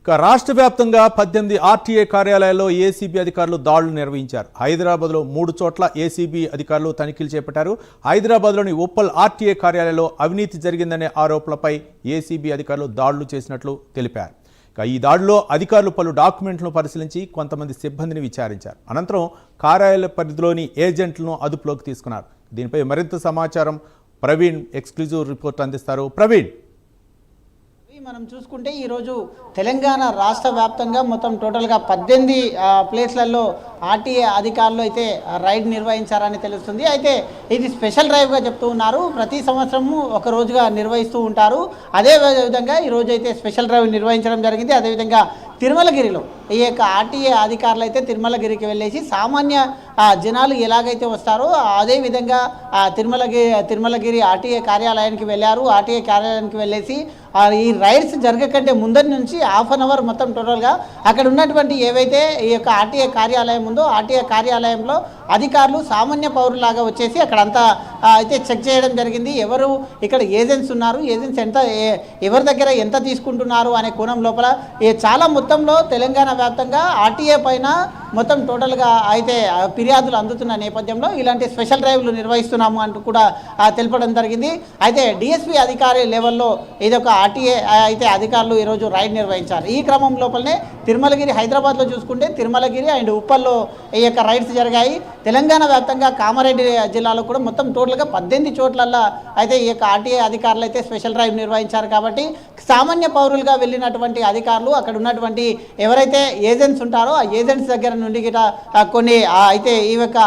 ఇక రాష్ట్ర వ్యాప్తంగా పద్దెనిమిది ఆర్టీఏ కార్యాలయాల్లో ఏసీబీ అధికారులు దాడులు నిర్వహించారు. హైదరాబాద్లో మూడు చోట్ల ఏసీబీ అధికారులు తనిఖీలు చేపట్టారు. హైదరాబాద్లోని ఉప్పల్ ఆర్టీఏ కార్యాలయంలో అవినీతి జరిగిందనే ఆరోపణలపై ఏసీబీ అధికారులు దాడులు చేసినట్లు తెలిపారు. ఇక ఈ దాడిలో అధికారులు పలు డాక్యుమెంట్లను పరిశీలించి కొంతమంది సిబ్బందిని విచారించారు. అనంతరం కార్యాలయ పరిధిలోని ఏజెంట్లను అదుపులోకి తీసుకున్నారు. దీనిపై మరింత సమాచారం ప్రవీణ్ ఎక్స్క్లూజివ్ రిపోర్ట్ అందిస్తారు. ప్రవీణ్. మనం చూసుకుంటే ఈరోజు తెలంగాణ రాష్ట్ర వ్యాప్తంగా మొత్తం టోటల్గా పద్దెనిమిది ప్లేస్లలో ఆర్టీఏ అధికారులు అయితే రైడ్ నిర్వహించారని తెలుస్తుంది. అయితే ఇది స్పెషల్ డ్రైవ్గా చెప్తూ ఉన్నారు. ప్రతి సంవత్సరము ఒక రోజుగా నిర్వహిస్తూ ఉంటారు. అదే విధంగా ఈ అయితే స్పెషల్ డ్రైవ్ నిర్వహించడం జరిగింది. అదేవిధంగా తిరుమలగిరిలో ఈ యొక్క ఆర్టీఏ అధికారులు అయితే తిరుమలగిరికి వెళ్ళేసి సామాన్య జనాలు ఎలాగైతే వస్తారో అదే విధంగా తిరుమలగిరి తిరుమలగిరి ఆర్టీఏ కార్యాలయానికి వెళ్ళారు. ఆర్టీఏ కార్యాలయానికి వెళ్ళేసి ఈ రైడ్స్ జరగకంటే ముందరి నుంచి హాఫ్ అన్ అవర్ మొత్తం టోటల్గా అక్కడ ఉన్నటువంటి ఏవైతే ఈ యొక్క ఆర్టీఏ కార్యాలయం ముందు ఆర్టీఏ కార్యాలయంలో అధికారులు సామాన్య పౌరులాగా వచ్చేసి అక్కడంతా అయితే చెక్ చేయడం జరిగింది. ఎవరు ఇక్కడ ఏజెంట్స్ ఉన్నారు? ఏజెంట్స్ ఎంత ఎవరి దగ్గర ఎంత తీసుకుంటున్నారు అనే కోణం లోపల చాలా మొత్తంలో తెలంగాణ వ్యాప్తంగా ఆర్టీఏ పైన మొత్తం టోటల్గా అయితే ఫిర్యాదులు అందుతున్న నేపథ్యంలో ఇలాంటి స్పెషల్ డ్రైవ్లు నిర్వహిస్తున్నాము అంటూ కూడా తెలపడం జరిగింది. అయితే డిఎస్పీ అధికారి లెవెల్లో ఇదొక ఆర్టీఏ అయితే అధికారులు ఈరోజు రైడ్ నిర్వహించారు. ఈ క్రమం లోపలనే తిరుమలగిరి హైదరాబాద్లో చూసుకుంటే తిరుమలగిరి అండ్ ఉప్పల్లో ఈ యొక్క రైడ్స్ జరిగాయి. తెలంగాణ వ్యాప్తంగా కామారెడ్డి జిల్లాలో కూడా మొత్తం టోటల్గా పద్దెనిమిది చోట్లల్లో అయితే ఈ యొక్క ఆర్టీఏ అధికారులు అయితే స్పెషల్ డ్రైవ్ నిర్వహించారు కాబట్టి సామాన్య పౌరులుగా వెళ్ళినటువంటి అధికారులు అక్కడ ఉన్నటువంటి ఎవరైతే ఏజెంట్స్ ఉంటారో ఆ ఏజెంట్స్ దగ్గర నుండి గిట కొన్ని అయితే ఈ యొక్క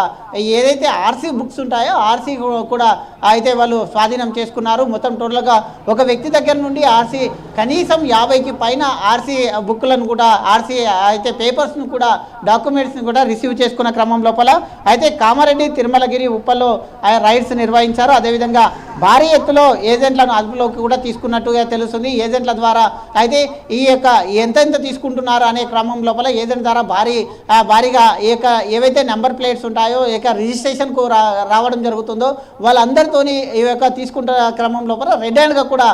ఏదైతే ఆర్సీ బుక్స్ ఉంటాయో ఆర్సీ కూడా అయితే వాళ్ళు స్వాధీనం చేసుకున్నారు. మొత్తం టోటల్గా ఒక వ్యక్తి దగ్గర నుండి ఆర్సీ కనీసం యాభైకి పైన ఆర్సీ బుక్లను కూడా ఆర్సీ అయితే పేపర్స్ను కూడా డాక్యుమెంట్స్ని కూడా రిసీవ్ చేసుకున్న క్రమం లోపల అయితే కామారెడ్డి తిరుమలగిరి ఉప్పల్లో రైడ్స్ నిర్వహించారు. అదేవిధంగా భారీ ఎత్తులో ఏజెంట్లను అదుపులోకి కూడా తీసుకున్నట్టుగా తెలుస్తుంది. ఏజెంట్ల ద్వారా అయితే ఈ యొక్క ఎంతెంత తీసుకుంటున్నారు అనే క్రమం లోపల ఏజెంట్ ద్వారా భారీ భారీగా ఈ ఏవైతే నెంబర్ ప్లేట్స్ ఉంటాయో యొక్క రిజిస్ట్రేషన్కు రా రావడం జరుగుతుందో వాళ్ళందరితోని ఈ యొక్క తీసుకుంటున్న క్రమం లోపల రెడ్ హ్యాండ్గా కూడా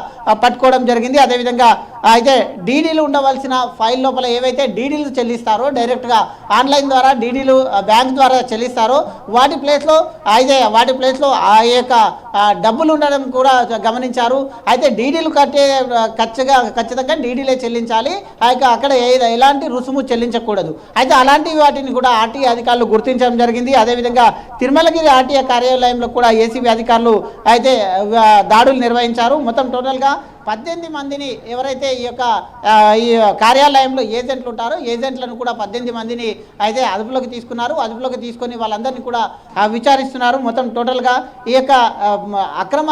పట్టుకోవడం జరిగింది. అదేవిధంగా అయితే డీడీలు ఉండవలసిన ఫైల్ లోపల ఏవైతే డీడీలు చెల్లిస్తారో డైరెక్ట్గా ఆన్లైన్ ద్వారా డీడీలు బ్యాంక్ ద్వారా చెల్లిస్తారో వాటి ప్లేస్లో అయితే వాటి ప్లేస్లో ఆ యొక్క డబ్బులు ఉండడం కూడా గమనించారు. అయితే డీడీలు కట్టే ఖచ్చితంగా ఖచ్చితంగా డీడీలే చెల్లించాలి. ఆ యొక్క అక్కడ ఏ- ఎలాంటి రుసుము చెల్లించకూడదు. అయితే అలాంటి వాటిని కూడా ఆర్టీ అధికారులు గుర్తించడం జరిగింది. అదేవిధంగా తిరుమలగిరి ఆర్టీఏ కార్యాలయంలో కూడా ఏసీబీ అధికారులు అయితే దాడులు నిర్వహించారు. మొత్తం టోటల్గా పద్దెనిమిది మందిని ఎవరైతే ఈ యొక్క ఈ కార్యాలయంలో ఏజెంట్లు ఉంటారో ఏజెంట్లను కూడా పద్దెనిమిది మందిని అయితే అదుపులోకి తీసుకున్నారు. అదుపులోకి తీసుకొని వాళ్ళందరినీ కూడా విచారిస్తున్నారు. మొత్తం టోటల్గా ఈ యొక్క అక్రమ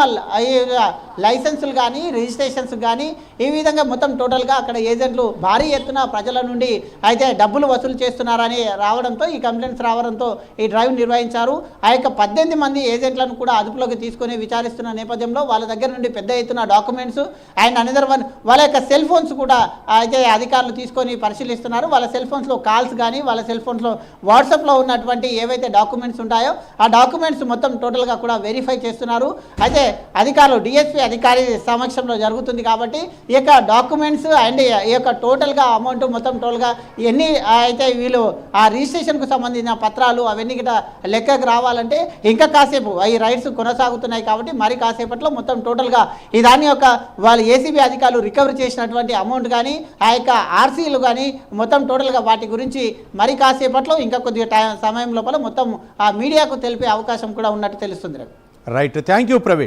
లైసెన్సులు కానీ రిజిస్ట్రేషన్స్ కానీ ఈ విధంగా మొత్తం టోటల్గా అక్కడ ఏజెంట్లు భారీ ఎత్తున ప్రజల నుండి అయితే డబ్బులు వసూలు చేస్తున్నారని రావడంతో ఈ కంప్లైంట్స్ రావడంతో ఈ డ్రైవ్ నిర్వహించారు. ఆ యొక్క పద్దెనిమిది మంది ఏజెంట్లను కూడా అదుపులోకి తీసుకొని విచారిస్తున్న నేపథ్యంలో వాళ్ళ దగ్గర నుండి పెద్ద ఎత్తున డాక్యుమెంట్స్ అండ్ అనదర్ వన్ వాళ్ళ యొక్క సెల్ ఫోన్స్ కూడా అయితే అధికారులు తీసుకొని పరిశీలిస్తున్నారు. వాళ్ళ సెల్ ఫోన్స్లో కాల్స్ కానీ వాళ్ళ సెల్ ఫోన్స్లో వాట్సాప్లో ఉన్నటువంటి ఏవైతే డాక్యుమెంట్స్ ఉంటాయో ఆ డాక్యుమెంట్స్ మొత్తం టోటల్గా కూడా వెరిఫై చేస్తున్నారు. అయితే అధికారులు డిఎస్పీ అధికారి సమక్షంలో జరుగుతుంది కాబట్టి ఈ యొక్క డాక్యుమెంట్స్ అండ్ ఈ యొక్క టోటల్గా అమౌంట్ మొత్తం టోటల్గా ఎన్ని అయితే వీళ్ళు ఆ రిజిస్ట్రేషన్కు సంబంధించిన పత్రాలు అవన్నీ గిట లెక్కకు రావాలంటే ఇంకా కాసేపు ఈ రైట్స్ కొనసాగుతున్నాయి కాబట్టి మరి కాసేపట్లో మొత్తం టోటల్గా ఈ దాని యొక్క వాళ్ళు ఏసీబీ అధికారులు రికవరీ చేసినటువంటి అమౌంట్ కానీ ఆ యొక్క ఆర్సీలు కానీ మొత్తం టోటల్గా వాటి గురించి మరి కాసేపట్లో ఇంకా కొద్దిగా టైం సమయం లోపల మొత్తం ఆ మీడియాకు తెలిపే అవకాశం కూడా ఉన్నట్టు తెలుస్తుంది. రైట్. Thank you Praveen.